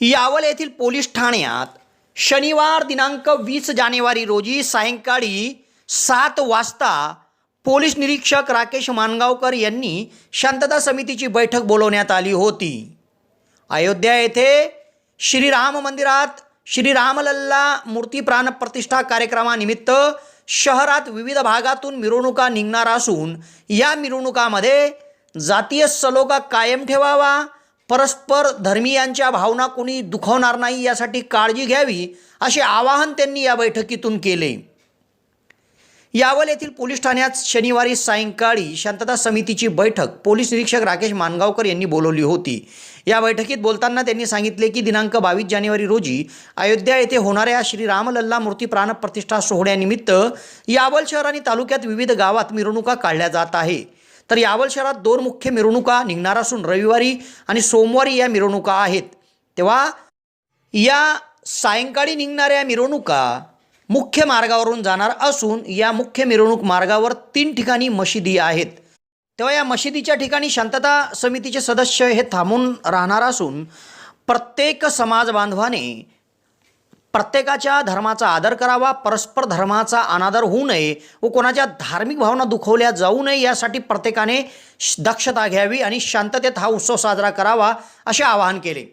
यावल येथील पोलीस ठाण्यात शनिवार दिनांक वीस जानेवारी रोजी सायंकाळी सात वाजता पोलीस निरीक्षक राकेश मानगावकर यांनी शांतता समितीची बैठक बोलवण्यात आली होती. अयोध्या येथे श्रीराम मंदिरात श्रीरामलल्ला मूर्ती प्राणप्रतिष्ठा कार्यक्रमानिमित्त शहरात विविध भागातून मिरवणुका निघणार असून या मिरवणुकामध्ये जातीय सलोखा कायम ठेवावा परस्पर धर्मीयांच्या भावना कोणी दुखवणार नाही यासाठी काळजी घ्यावी असे आवाहन त्यांनी या बैठकीतून केले. यावल येथील पोलीस ठाण्यात शनिवारी सायंकाळी शांतता समितीची बैठक पोलीस निरीक्षक राकेश मानगावकर यांनी बोलवली होती. या बैठकीत बोलताना त्यांनी सांगितले की दिनांक बावीस जानेवारी रोजी अयोध्या येथे होणाऱ्या श्री रामलल्ला मूर्ती प्राणप्रतिष्ठा सोहळ्यानिमित्त यावल शहर आणि तालुक्यात विविध गावात मिरवणुका काढल्या जात आहे. तर यावल शहरात दोन मुख्य मिरवणुका निघणार असून रविवारी आणि सोमवारी या मिरवणुका आहेत. तेव्हा या सायंकाळी निघणाऱ्या मिरवणुका मुख्य मार्गावरून जाणार असून या मुख्य मिरवणूक मार्गावर तीन ठिकाणी मशिदी आहेत. तेव्हा या मशिदीच्या ठिकाणी शांतता समितीचे सदस्य हे थांबून राहणार असून प्रत्येक समाज बांधवाने प्रत्येकाच्या धर्माचा आदर करावा परस्पर धर्माचा अनादर होऊ नये व कोणाच्या धार्मिक भावना दुखवल्या जाऊ नये यासाठी प्रत्येकाने दक्षता घ्यावी आणि शांततेत हा उत्सव साजरा करावा असे आवाहन केले.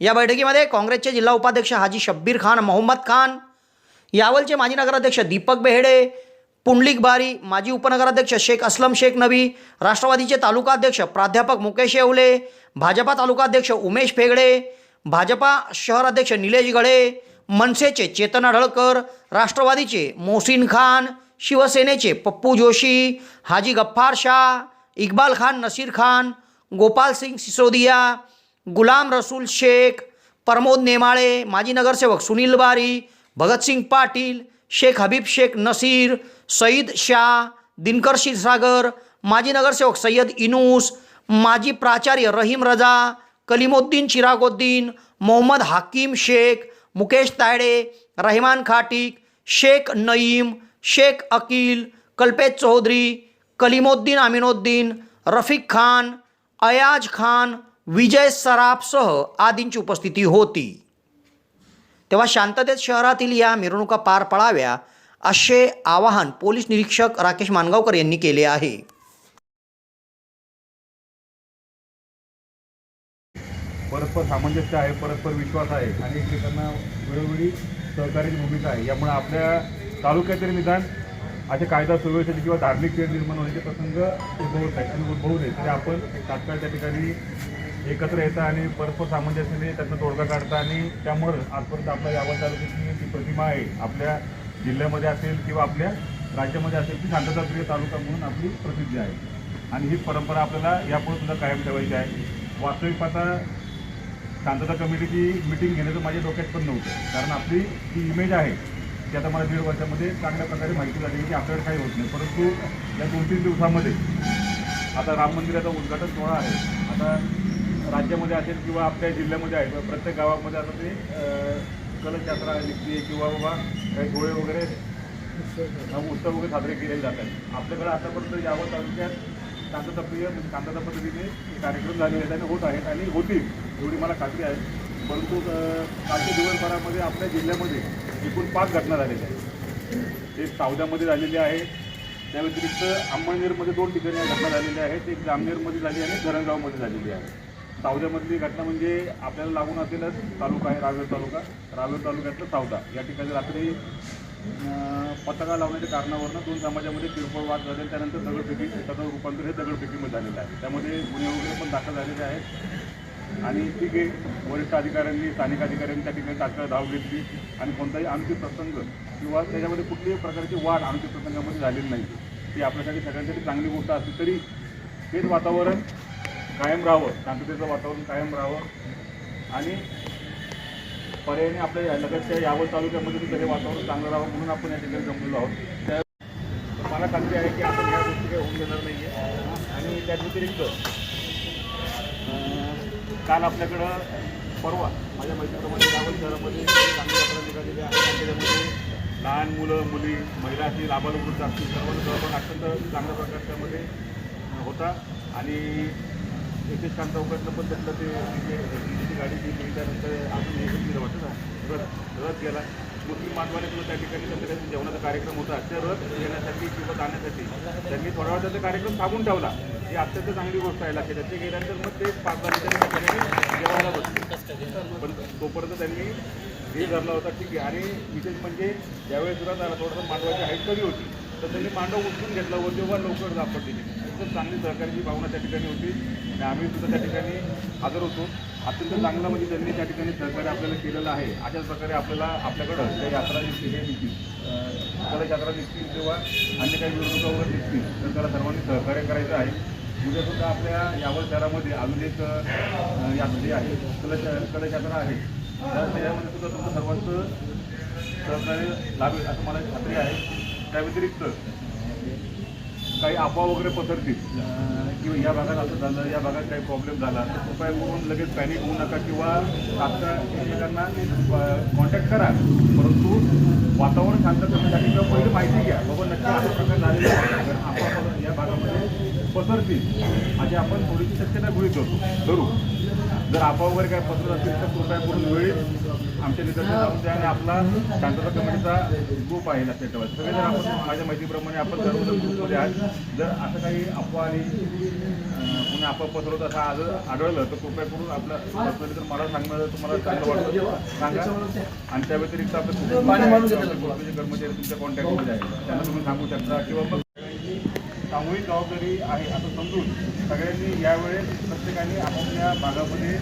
या बैठकीमध्ये काँग्रेसचे जिल्हा उपाध्यक्ष हाजी शब्बीर खान मोहम्मद खान यावलचे माजी नगराध्यक्ष दीपक बेहेडे पुंडलिक बारी माजी उपनगराध्यक्ष शेख असलम शेख नबी राष्ट्रवादीचे तालुकाध्यक्ष प्राध्यापक मुकेश येवले भाजपा तालुकाध्यक्ष उमेश फेगडे भाजपा शहराध्यक्ष निलेश गळे मनसेचे चेतन अढळकर राष्ट्रवादीचे मोहसिन खान शिवसेनेचे पप्पू जोशी हाजी गफ्फार शाह इक्बाल खान नसीर खान गोपाल सिंग सिसोदिया गुलाम रसूल शेख प्रमोद नेमाळे माजी नगरसेवक सुनील बारी भगतसिंग पाटील शेख हबीब शेख नसीर सईद शाह दिनकर क्षीरसागर माजी नगरसेवक सय्यद इनूस माजी प्राचार्य रहीम रजा कलिमुद्दीन चिरागुद्दीन मोहम्मद हाकीम शेख मुकेश तायडे रहिमान खाटिक शेख नईम शेख अकील कल्पेश चौधरी कलिमोद्दीन अमिनोद्दीन रफिक खान अयाज खान विजय सराफसह आदींची उपस्थिती होती. तेव्हा शांततेत शहरातील या मिरवणुका पार पडाव्या असे आवाहन पोलीस निरीक्षक राकेश मानगावकर यांनी केले आहे. परस्पर सामंजस्य आहे परस्पर विश्वास आहे आणि एकमेकांना वेळोवेळी सहकार्याची भूमिका आहे. यामुळे आपल्या तालुक्यातील निदान असे कायदा सुव्यवस्थेचे किंवा धार्मिक खेळ निर्माण होण्याचे प्रसंग उद्भवत आहेत आणि उद्भवू नये तरी आपण तात्काळ त्या ठिकाणी एकत्र येता आणि परस्पर सामंजस्याने त्यांना तोडगा काढता आणि त्यामुळं आजपर्यंत आपल्या यावल तालुक्याची जी प्रतिमा आहे आपल्या जिल्ह्यामध्ये असेल किंवा आपल्या राज्यामध्ये असेल ती शांतताप्रिय तालुका म्हणून आपली प्रसिद्धी आहे. आणि ही परंपरा आपल्याला यापुढे सुद्धा कायम ठेवायची आहे. वास्तविक पाहता शांतता कमिटीची मिटिंग घेण्याचं माझ्या डोक्यात पण नव्हतं. कारण आपली जी इमेज आहे ती आता मला दीड वर्षामध्ये चांगल्या प्रकारे माहिती झाली की आपल्याकडे काही होत नाही. परंतु या दोन तीन दिवसामध्ये आता राम मंदिराचा उद्घाटन सोहळा आहे. आता राज्यामध्ये असेल किंवा आपल्या जिल्ह्यामध्ये आहे प्रत्येक गावामध्ये आता ते अं, कलश यात्रा निघते किंवा बाबा काही डोळे वगैरे उत्सव वगैरे. साजरे केले जातात. आपल्याकडे आतापर्यंत यावं तालुक्यात शांतताप्रिय म्हणजे शांतता पद्धतीने कार्यक्रम झालेले आहेत आणि होत आहेत आणि होतील एवढी मला खात्री आहे. परंतु कालच्या दिवसभरामध्ये आपल्या जिल्ह्यामध्ये एकूण पाच घटना झालेल्या आहेत. एक सावद्यामध्ये झालेली आहे त्या व्यतिरिक्त अंमळनेरमध्ये दोन ठिकाणी या घटना झालेल्या आहेत एक जामनेरमध्ये झाली आणि धरणगावमध्ये झालेली आहे. सावद्यामधली घटना म्हणजे आपल्याला लागून असलेलाच तालुका आहे रावेर तालुका. रावेर तालुक्यातलं सावदा या ठिकाणी रात्री पताका लावण्याच्या कारणावरनं दोन समाजामध्ये किरकोळ वाद झाले. त्यानंतर दगडफेकी त्याचं रूपांतर हे दगडफेकीमध्ये झालेलं आहे. त्यामध्ये गुन्हे वगैरे पण दाखल झालेले आहेत. आणि ठीक आहे वरिष्ठ अधिकाऱ्यांनी स्थानिक अधिकाऱ्यांनी त्या ठिकाणी तात्काळ धाव घेतली. आणि कोणताही आमचे प्रसंग किंवा त्याच्यामध्ये कुठल्याही प्रकारची वाढ आमच्या प्रसंगामध्ये झालेली नाही. ती आपल्यासाठी सगळ्यांसाठी चांगली गोष्ट असली तरी तेच वातावरण कायम राहावं. शांततेचं वातावरण कायम राहावं. आणि पर्यायाने आपल्या या लगतच्या यावल तालुक्यामध्ये सुद्धा वातावरण चांगलं राहावं म्हणून आपण या ठिकाणी जमलेलो आहोत. त्या मला खात्री आहे की आपण या गोष्टी काही होऊन देणार नाही आहे आणि त्या व्यतिरिक्त काल आपल्याकडं परवा माझ्या माहितीप्रमाणे यावल शहरामध्ये चांगली यात्रा निघालेली आहे त्याच्यामध्ये लहान मुलं मुली महिला असतील आबालवृद्ध असतील सर्वांचा सहभाग अत्यंत चांगल्या प्रकारे त्यामध्ये होता. आणि एकेश खान चौकातलं पण त्यातलं ते जे गाडी गेली त्यानंतर आम्ही हे ना. रथ रथ गेला. मुस्लिम बांधवाने सुद्धा त्या ठिकाणी संध्याकाळी जेवणाचा कार्यक्रम होता. त्या रथ येण्यासाठी किंवा जाण्यासाठी त्यांनी थोडा वेळ त्याचा कार्यक्रम थांबून ठेवला. ही अत्यंत चांगली गोष्ट आहे. लक्षात येते. गेल्यानंतर मग ते पाच वाजेच्या ठिकाणी जेवायला बसले. पण तोपर्यंत त्यांनी हे धरला होता ठीक आहे आणि विशेष म्हणजे ज्यावेळेस सुद्धा त्याला थोडंसं मांडवाची हाईट कमी होती. तर त्यांनी मांडव उचलून घेतला व तेव्हा लवकर दापट अत्यंत चांगली सहकार्याची भावना त्या ठिकाणी होती. आणि आम्ही सुद्धा त्या ठिकाणी हजर होतो. अत्यंत चांगलं म्हणजे त्यांनी त्या ठिकाणी सहकार्य आपल्याला केलेलं आहे. अशाच प्रकारे आपल्याला आपल्याकडं त्या यात्रा दिसतील हे दिसतील. यात्रा दिसतील किंवा अन्य काही विरोधक वगैरे दिसतील तर त्याला सर्वांनी सहकार्य करायचं आहे. उद्या सुद्धा आपल्या यावल शहरामध्ये अजून एक अं, यात्रा आहे कलश कलश यात्रा आहे. तर त्याच्यामध्ये सुद्धा तुमचं सर्वांचं सहकार्य लाभेल असं मला खात्री आहे. त्या व्यतिरिक्त काही अफवा वगैरे पसरतील. किंवा या भागात असं झालं या भागात काही प्रॉब्लेम झाला तर कृपया करून लगेच पॅनिक होऊ नका किंवा आता एकमेकांना कॉन्टॅक्ट करा. परंतु वातावरण शांत करण्यासाठी किंवा पहिली माहिती घ्या. बाबा नक्की असं प्रकार झालेला आहे कारण अफवा पसर- या भागामध्ये पसरतील. अशी आपण थोडीशी शक्यता गृहीत धरतो. धरू. जर अफवा वगैरे काय पसरत असतील तर कृपया करून वेळीच आमच्या निदर्शन जाऊन द्या आणि आपला शांतता कमिटीचा ग्रुप आहे लक्षात ठेवा सगळे जर आपण माझ्या माहितीप्रमाणे आपण सर्वजण ग्रुपमध्ये आहात. जर असं काही अफवा आणि कोणी अफवा पसरवत असं आज आढळलं तर कृपया करून आपल्या पर्सनली तर मला सांगणं तुम्हाला चांगलं वाटतं. सांगा. आणि त्या व्यतिरिक्त आपले कर्मचारी तुमच्या कॉन्टॅक्टमध्ये आहेत. त्यांना तुम्ही सांगू शकता किंवा सामूहिक जबाबदारी आहे असं समजून सगळ्यांनी यावेळेस प्रत्येकाने आपापल्या भागामध्ये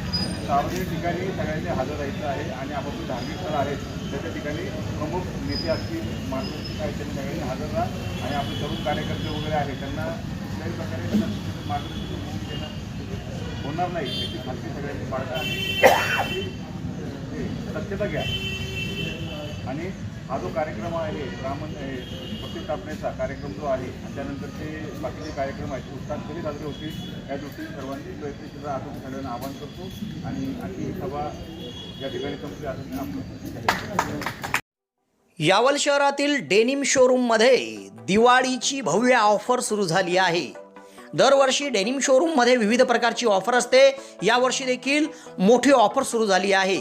सार्वजनिक ठिकाणी सगळ्यांनी हजर राहायचं आहे आणि आपापले धार्मिक स्थळ आहेत. त्याच्या ठिकाणी प्रमुख नेते असतील मार्गदर्शक आहेत त्यांनी सगळ्यांनी हजर राहा आणि आपले तरुण कार्यकर्ते वगैरे आहेत. त्यांना कुठल्याही प्रकारे त्यांना मार्गदर्शन होऊन देणं होणार नाही. त्याची खात्री सगळ्यांनी पाळता आणि आपली दक्षता घ्या. आणि हा जो कार्यक्रम आहे राम प्रतिष्ठापनेचा कार्यक्रम जो आहे त्यानंतर ते बाकीचे कार्यक्रम आहेत उत्साह कधी साजरे होतील या दृष्टीने सर्वांनी प्रयत्नशील आठवण असं आवाहन करतो. आणि आणखी सभा या ठिकाणी संपली असं यावल शहरातील डेनिम शोरूममध्ये दिवाळीची भव्य ऑफर सुरू झाली आहे. दरवर्षी डेनिम शोरूममध्ये विविध प्रकारची ऑफर असते. यावर्षी देखील मोठी ऑफर सुरू झाली आहे.